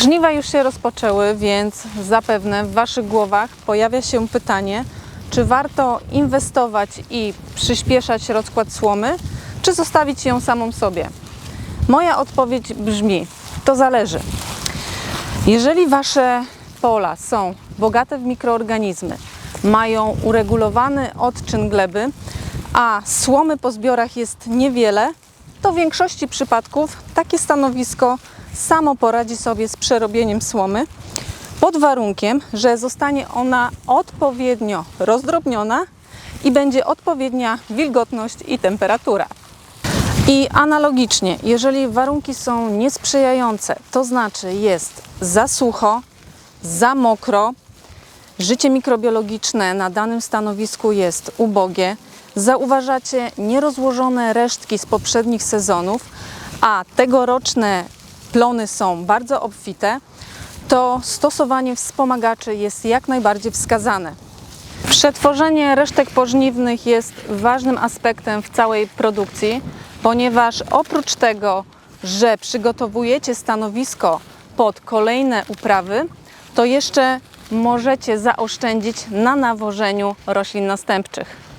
Żniwa już się rozpoczęły, więc zapewne w Waszych głowach pojawia się pytanie, czy warto inwestować i przyspieszać rozkład słomy, czy zostawić ją samą sobie. Moja odpowiedź brzmi: to zależy. Jeżeli Wasze pola są bogate w mikroorganizmy, mają uregulowany odczyn gleby, a słomy po zbiorach jest niewiele, to w większości przypadków takie stanowisko samo poradzi sobie z przerobieniem słomy, pod warunkiem, że zostanie ona odpowiednio rozdrobniona i będzie odpowiednia wilgotność i temperatura. I analogicznie, jeżeli warunki są niesprzyjające, to znaczy jest za sucho, za mokro, życie mikrobiologiczne na danym stanowisku jest ubogie, zauważacie nierozłożone resztki z poprzednich sezonów, a tegoroczne plony są bardzo obfite, to stosowanie wspomagaczy jest jak najbardziej wskazane. Przetworzenie resztek pożniwnych jest ważnym aspektem w całej produkcji, ponieważ oprócz tego, że przygotowujecie stanowisko pod kolejne uprawy, to jeszcze możecie zaoszczędzić na nawożeniu roślin następczych.